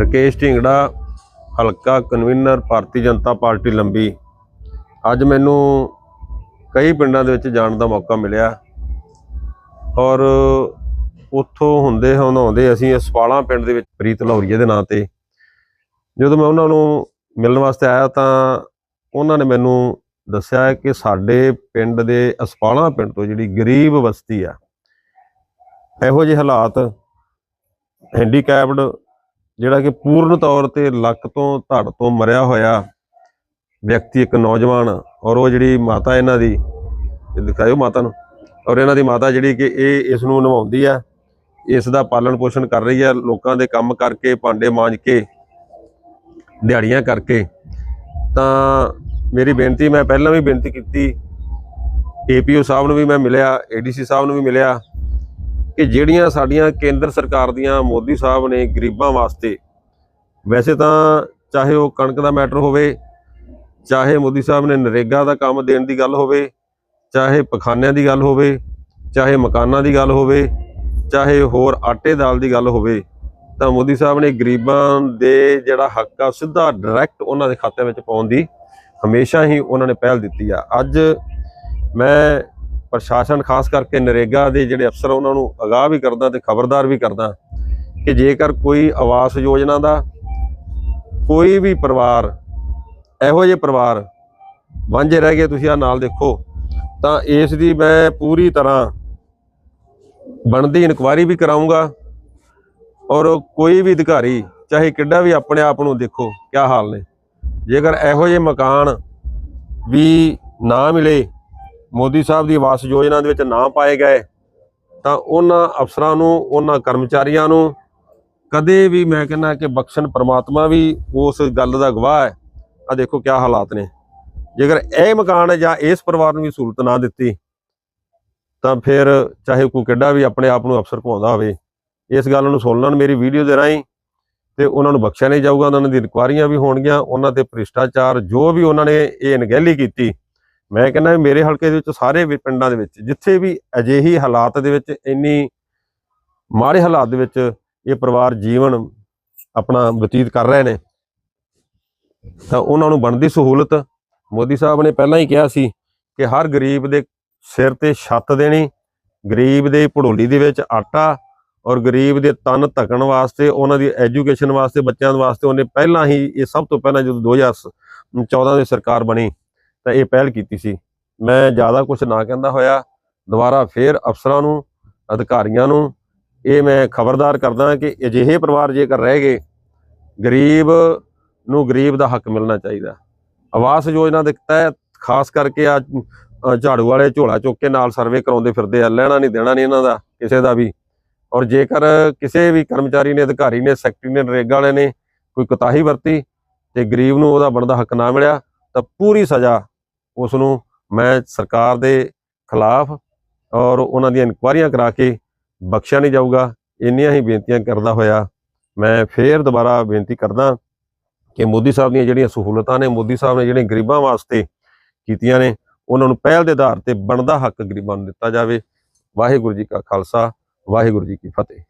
ਰਕੇਸ਼ ਢਿੰਗੜਾ, ਹਲਕਾ convener, Bharatiya Janata party ਲੰਬੀ। ਅੱਜ ਮੈਨੂੰ ਕਈ ਪਿੰਡਾਂ ਦੇ ਵਿੱਚ ਜਾਣ ਦਾ ਮੌਕਾ ਮਿਲਿਆ। ਔਰ ਉੱਥੋਂ ਹੁੰਦੇ ਹੁੰਦੇ ਅਸੀਂ ਸਪਾਲਾ ਪਿੰਡ ਦੇ ਵਿੱਚ ਪ੍ਰੀਤ ਲੌਰੀਏ ਦੇ ਨਾਂ ਤੇ, ਜਦੋਂ ਮੈਂ ਉਹਨਾਂ ਨੂੰ ਮਿਲਣ ਵਾਸਤੇ ਆਇਆ ਤਾਂ ਉਹਨਾਂ ਨੇ ਮੈਨੂੰ ਦੱਸਿਆ ਕਿ ਸਾਡੇ ਪਿੰਡ ਦੇ ਅਸਪਾਲਾ ਪਿੰਡ ਤੋਂ ਜਿਹੜੀ ਗਰੀਬ ਬਸਤੀ ਆ, ਇਹੋ ਜਿਹੇ ਹਾਲਾਤ ਹੈਂਡੀਕੈਪਡ ਜਿਹੜਾ ਕਿ ਪੂਰਨ ਤੌਰ ਤੇ ਲੱਕ ਤੋਂ ਧੜ ਤੋਂ ਮਰਿਆ ਹੋਇਆ ਵਿਅਕਤੀ ਇੱਕ ਨੌਜਵਾਨ ਔਰ ਉਹ ਜਿਹੜੀ ਮਾਤਾ ਇਹਨਾਂ ਦੀ ਦਿਖਾਇਓ ਮਾਤਾ ਨੂੰ, ਔਰ ਇਹਨਾਂ ਦੀ ਮਾਤਾ ਜਿਹੜੀ ਕਿ ਇਹ ਇਸ ਨੂੰ ਨਿਭਾਉਂਦੀ ਆ, ਇਸ ਦਾ ਪਾਲਣ ਪੋਸ਼ਣ ਕਰ ਰਹੀ ਹੈ ਲੋਕਾਂ ਦੇ ਕੰਮ ਕਰਕੇ, ਭਾਂਡੇ ਮਾਂਜ ਕੇ, ਦਿਹਾੜੀਆਂ ਕਰਕੇ। ਤਾਂ ਮੇਰੀ ਬੇਨਤੀ, ਮੈਂ ਪਹਿਲਾਂ ਵੀ ਬੇਨਤੀ ਕੀਤੀ ਏਪੀਓ ਸਾਹਿਬ ਨੂੰ ਵੀ ਮੈਂ ਮਿਲਿਆ ਏਡੀਸੀ ਸਾਹਿਬ ਨੂੰ ਵੀ ਮਿਲਿਆ ਕਿ ਜਿਹੜੀਆਂ ਸਾਡੀਆਂ ਕੇਂਦਰ ਸਰਕਾਰ ਦੀਆਂ ਮੋਦੀ ਸਾਹਿਬ ਨੇ ਗਰੀਬਾਂ ਵਾਸਤੇ, ਵੈਸੇ ਤਾਂ ਚਾਹੇ ਉਹ ਕਣਕ ਦਾ ਮੈਟਰ ਹੋਵੇ, ਚਾਹੇ ਮੋਦੀ ਸਾਹਿਬ ਨੇ ਨਰੇਗਾ ਦਾ ਕੰਮ ਦੇਣ ਦੀ ਗੱਲ ਹੋਵੇ, ਚਾਹੇ ਪਖਾਨਿਆਂ ਦੀ ਗੱਲ ਹੋਵੇ, ਚਾਹੇ ਮਕਾਨਾਂ ਦੀ ਗੱਲ ਹੋਵੇ, ਚਾਹੇ ਹੋਰ ਆਟੇ ਦਾਲ ਦੀ ਗੱਲ ਹੋਵੇ, ਤਾਂ ਮੋਦੀ ਸਾਹਿਬ ਨੇ ਗਰੀਬਾਂ ਦੇ ਜਿਹੜਾ ਹੱਕ ਆ ਸਿੱਧਾ ਡਾਇਰੈਕਟ ਉਹਨਾਂ ਦੇ ਖਾਤੇ ਵਿੱਚ ਪਾਉਣ ਦੀ ਹਮੇਸ਼ਾ ਹੀ ਉਹਨਾਂ ਨੇ ਪਹਿਲ ਦਿੱਤੀ ਆ। ਅੱਜ ਮੈਂ ਪ੍ਰਸ਼ਾਸਨ ਖਾਸ ਕਰਕੇ ਨਰੇਗਾ ਦੇ ਜਿਹੜੇ ਅਫਸਰ ਉਹਨਾਂ ਨੂੰ ਅਗਾਹ ਵੀ ਕਰਦਾ ਤੇ ਖਬਰਦਾਰ ਵੀ ਕਰਦਾ ਕਿ ਜੇਕਰ ਕੋਈ ਆਵਾਸ ਯੋਜਨਾ ਦਾ ਕੋਈ ਵੀ ਪਰਿਵਾਰ, ਇਹੋ ਜਿਹੇ ਪਰਿਵਾਰ ਵਾਂਝੇ ਰਹਿ ਗਏ, ਤੁਸੀਂ ਆ ਨਾਲ ਦੇਖੋ, ਤਾਂ ਇਸ ਦੀ ਮੈਂ ਪੂਰੀ ਤਰ੍ਹਾਂ ਬਣਦੀ ਇਨਕੁਆਇਰੀ ਵੀ ਕਰਾਉਂਗਾ ਔਰ ਕੋਈ ਵੀ ਅਧਿਕਾਰੀ, ਚਾਹੇ ਕਿੱਡਾ ਵੀ ਆਪਣੇ ਆਪ ਨੂੰ ਦੇਖੋ ਕਿਆ ਹਾਲ ਨੇ, ਜੇਕਰ ਇਹੋ ਜਿਹੇ ਮਕਾਨ ਵੀ ਨਾ ਮਿਲੇ ਮੋਦੀ ਸਾਹਿਬ ਦੀ ਆਵਾਸ ਯੋਜਨਾ ਦੇ ਵਿੱਚ ਨਾ ਪਾਏ ਗਏ, ਤਾਂ ਉਹਨਾਂ ਅਫਸਰਾਂ ਨੂੰ, ਉਹਨਾਂ ਕਰਮਚਾਰੀਆਂ ਨੂੰ ਕਦੇ ਵੀ ਮੈਂ ਕਹਿੰਦਾ ਕਿ ਬਖਸ਼ਣ ਪ੍ਰਮਾਤਮਾ ਵੀ ਉਸ ਗੱਲ ਦਾ ਗਵਾਹ ਹੈ। ਆ ਦੇਖੋ ਕਿਆ ਹਾਲਾਤ ਨੇ। ਜੇਕਰ ਇਹ ਮਕਾਨ ਜਾਂ ਇਸ ਪਰਿਵਾਰ ਨੂੰ ਵੀ ਸਹੂਲਤ ਨਾ ਦਿੱਤੀ, ਤਾਂ ਫਿਰ ਚਾਹੇ ਕੋਈ ਕਿੱਡਾ ਵੀ ਆਪਣੇ ਆਪ ਨੂੰ ਅਫਸਰ ਪਾਉਂਦਾ ਹੋਵੇ, ਇਸ ਗੱਲ ਨੂੰ ਸੁਣ ਲੈਣ ਮੇਰੀ ਵੀਡੀਓ ਦੇ ਰਾਹੀਂ ਤੇ ਉਹਨਾਂ ਨੂੰ ਬਖਸ਼ਿਆ ਨਹੀਂ ਜਾਊਗਾ। ਉਹਨਾਂ ਦੀ ਇਨਕੁਆਰੀਆਂ ਵੀ ਹੋਣਗੀਆਂ, ਉਹਨਾਂ ਤੇ ਭ੍ਰਿਸ਼ਟਾਚਾਰ ਜੋ ਵੀ ਉਹਨਾਂ ਨੇ ਇਹ ਅਣਗਹਿਲੀ ਕੀਤੀ ਮੈਂ ਕਹਿੰਦਾ ਮੇਰੇ ਹਲਕੇ ਦੇ ਵਿੱਚ ਸਾਰੇ ਪਿੰਡਾਂ ਦੇ ਵਿੱਚ, ਜਿੱਥੇ ਵੀ ਅਜਿਹੀ ਹਾਲਾਤ ਦੇ ਵਿੱਚ ਇੰਨੀ ਮਾੜੇ ਹਾਲਾਤ ਦੇ ਵਿੱਚ ਇਹ ਪਰਿਵਾਰ ਜੀਵਨ ਆਪਣਾ ਬਤੀਤ ਕਰ ਰਹੇ ਨੇ, ਤਾਂ ਉਹਨਾਂ ਨੂੰ ਬਣਦੀ ਸਹੂਲਤ ਮੋਦੀ ਸਾਹਿਬ ਨੇ ਪਹਿਲਾਂ ਹੀ ਕਿਹਾ ਸੀ ਕਿ ਹਰ ਗਰੀਬ ਦੇ ਸਿਰ ਤੇ ਛੱਤ ਦੇਣੀ, ਗਰੀਬ ਦੇ ਭੜੋਲੀ ਦੇ ਵਿੱਚ ਆਟਾ ਔਰ ਗਰੀਬ ਦੇ ਤਨ ਧਕਣ ਵਾਸਤੇ, ਉਹਨਾਂ ਦੀ ਐਜੂਕੇਸ਼ਨ ਵਾਸਤੇ, ਬੱਚਿਆਂ ਵਾਸਤੇ ਉਹਨੇ ਪਹਿਲਾਂ ਹੀ ਇਹ ਸਭ ਤੋਂ ਪਹਿਲਾਂ ਜਦੋਂ 2014 ਦੀ ਸਰਕਾਰ ਬਣੀ ਤਾਂ ਇਹ ਪਹਿਲ ਕੀਤੀ ਸੀ। ਮੈਂ ਜ਼ਿਆਦਾ ਕੁਝ ਨਾ ਕਹਿੰਦਾ ਹੋਇਆ, ਦੁਬਾਰਾ ਫੇਰ ਅਫਸਰਾਂ ਨੂੰ, ਅਧਿਕਾਰੀਆਂ ਨੂੰ, ਇਹ ਮੈਂ ਖਬਰਦਾਰ ਕਰਦਾ ਕਿ ਅਜਿਹੇ ਪਰਿਵਾਰ ਜੇਕਰ ਰਹਿ ਗਏ, ਗਰੀਬ ਨੂੰ ਗਰੀਬ ਦਾ ਹੱਕ ਮਿਲਣਾ ਚਾਹੀਦਾ। ਆਵਾਸ ਯੋਜਨਾ ਦੇ ਤਹਿਤ ਖਾਸ ਕਰਕੇ ਆ ਝਾੜੂ ਵਾਲੇ ਝੋਲਾ ਚੁੱਕ ਕੇ ਨਾਲ ਸਰਵੇ ਕਰਾਉਂਦੇ ਫਿਰਦੇ ਆ, ਲੈਣਾ ਨਹੀਂ ਦੇਣਾ ਨਹੀਂ ਇਹਨਾਂ ਦਾ, ਕਿਸੇ ਦਾ ਵੀ। ਔਰ ਜੇਕਰ ਕਿਸੇ ਵੀ ਕਰਮਚਾਰੀ ਨੇ, ਅਧਿਕਾਰੀ ਨੇ, ਸੈਕਟਰੀ ਨੇ, ਨਰੇਗਾ ਵਾਲੇ ਨੇ ਕੋਈ ਕੁਤਾਹੀ ਵਰਤੀ, ਤੇ ਗਰੀਬ ਨੂੰ ਉਹਦਾ ਬਣਦਾ ਹੱਕ ਨਾ ਮਿਲਿਆ, ਤਾਂ ਪੂਰੀ ਸਜ਼ਾ ਉਸ ਨੂੰ ਮੈਂ ਸਰਕਾਰ ਦੇ ਖਿਲਾਫ ਔਰ ਉਹਨਾਂ ਦੀਆਂ ਇਨਕੁਆਰੀਆਂ ਕਰਾ ਕੇ ਬਖਸ਼ਿਆ ਨਹੀਂ ਜਾਊਗਾ। ਇੰਨੀਆਂ ਹੀ ਬੇਨਤੀਆਂ ਕਰਦਾ ਹੋਇਆ ਮੈਂ ਫੇਰ ਦੁਬਾਰਾ ਬੇਨਤੀ ਕਰਦਾ ਕਿ ਮੋਦੀ ਸਾਹਿਬ ਦੀਆਂ ਜਿਹੜੀਆਂ ਸਹੂਲਤਾਂ ਨੇ, ਮੋਦੀ ਸਾਹਿਬ ਨੇ ਜਿਹੜੀਆਂ ਗਰੀਬਾਂ ਵਾਸਤੇ ਕੀਤੀਆਂ ਨੇ, ਉਹਨਾਂ ਨੂੰ ਪਹਿਲ ਦੇ ਆਧਾਰ ਤੇ ਬਣਦਾ ਹੱਕ ਗਰੀਬਾਂ ਨੂੰ ਦਿੱਤਾ ਜਾਵੇ। ਵਾਹਿਗੁਰੂ ਜੀ ਕਾ ਖਾਲਸਾ, ਵਾਹਿਗੁਰੂ ਜੀ ਕੀ ਫਤਿਹ।